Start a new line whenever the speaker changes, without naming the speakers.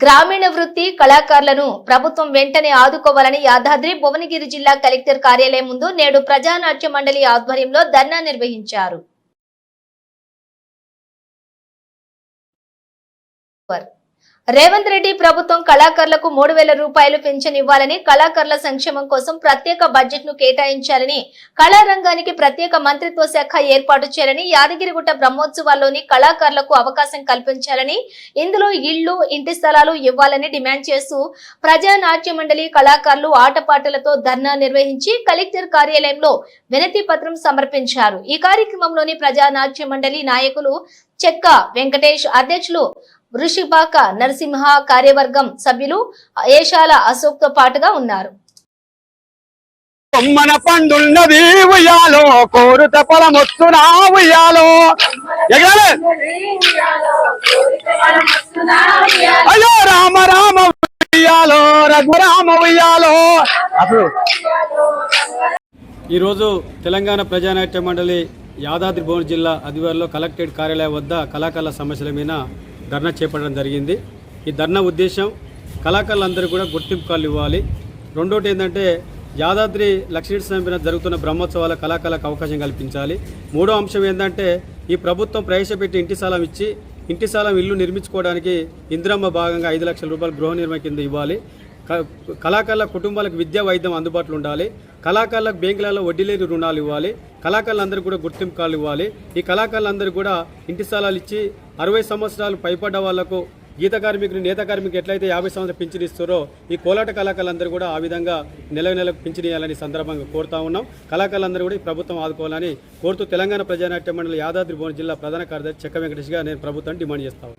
గ్రామీణ వృత్తి కళాకారులను ప్రభుత్వం వెంటనే ఆదుకోవాలని యాదాద్రి భువనగిరి జిల్లా కలెక్టర్ కార్యాలయం ముందు నేడు ప్రజానాట్య మండలి ఆధ్వర్యంలో ధర్నా నిర్వహించారు. రేవంత్ రెడ్డి ప్రభుత్వం కళాకారులకు మూడు వేల రూపాయలు పెన్షన్ ఇవ్వాలని కళాకారుల సంక్షేమం కోసం ప్రత్యేక బడ్జెట్ను కేటాయించాలని కళారంగానికి ప్రత్యేక మంత్రిత్వ శాఖ ఏర్పాటు చేయాలని యాదగిరిగుట్ట బ్రహ్మోత్సవాల్లోని కళాకారులకు అవకాశం కల్పించాలని ఇందులో ఇళ్ళు ఇంటి స్థలాలు ఇవ్వాలని డిమాండ్ చేస్తూ ప్రజా నాట్య మండలి కళాకారులు ఆటపాటలతో ధర్నా నిర్వహించి కలెక్టర్ కార్యాలయంలో వినతి పత్రం సమర్పించారు. ఈ కార్యక్రమంలోని ప్రజా నాట్య మండలి నాయకులు చెక్క వెంకటేష్ అధ్యక్షులు వృషిపాక నరసింహ కార్యవర్గం సభ్యులు ఏషాల అశోక్తో పాటుగా ఉన్నారు.
కొమ్మన పండున్నది ఉయ్యాలో కోరుత పొలమొత్తునా ఉయ్యాలో ఎగరాలి! అయ్యో రామ రామ ఉయ్యాలో రఘురామ ఉయ్యాలో. అప్పుడు
ఈరోజు తెలంగాణ ప్రజానాట్య మండలి యాదాద్రి భువన జిల్లా అధివారిలో కలెక్టరేట్ కార్యాలయం వద్ద కళాకారుల సమస్యల మీద ధర్నా చేపట్టడం జరిగింది. ఈ ధర్నా ఉద్దేశం కళాకారులందరూ కూడా గుర్తింపు కార్డులు ఇవ్వాలి. రెండోటి ఏంటంటే యాదాద్రి లక్ష్మీస్వామి మీద జరుగుతున్న బ్రహ్మోత్సవాల కళాకారులకు అవకాశం కల్పించాలి. మూడో అంశం ఏంటంటే ఈ ప్రభుత్వం ప్రవేశపెట్టి ఇంటి స్థలం ఇచ్చి ఇంటి స్థలం ఇల్లు నిర్మించుకోవడానికి ఇందిరమ్మ భాగంగా ఐదు లక్షల రూపాయలు గృహ నిర్మాణ కింద ఇవ్వాలి. క- కళాకారుల కుటుంబాలకు విద్యా వైద్యం అందుబాటులో ఉండాలి. కళాకారులకు బ్యాంకులలో వడ్డీ లేని రుణాలు ఇవ్వాలి. కళాకారులందరికీ కూడా గుర్తింపు కార్డులు ఇవ్వాలి. ఈ కళాకారులందరూ కూడా ఇంటి స్థలాలు ఇచ్చి అరవై సంవత్సరాలు పైపడ్డ వాళ్ళకు గీత కార్మికులు నేత కార్మికులు ఎట్లయితే యాభై సంవత్సరాలు పింఛన్ ఇస్తారో ఈ కోలాట కళాకారులందరూ కూడా ఆ విధంగా నెల నెలకు పింఛన్ ఇవ్వాలని సందర్భంగా కోరుతా ఉన్నాం. కళాకారులందరూ కూడా ఈ ప్రభుత్వం ఆదుకోవాలని కోరుతూ తెలంగాణ ప్రజానాట్య మండలి యాదాద్రి భువన జిల్లా ప్రధాన కార్యదర్శి చెక్క వెంకటేష్ నేను ప్రభుత్వాన్ని డిమాండ్ చేస్తాను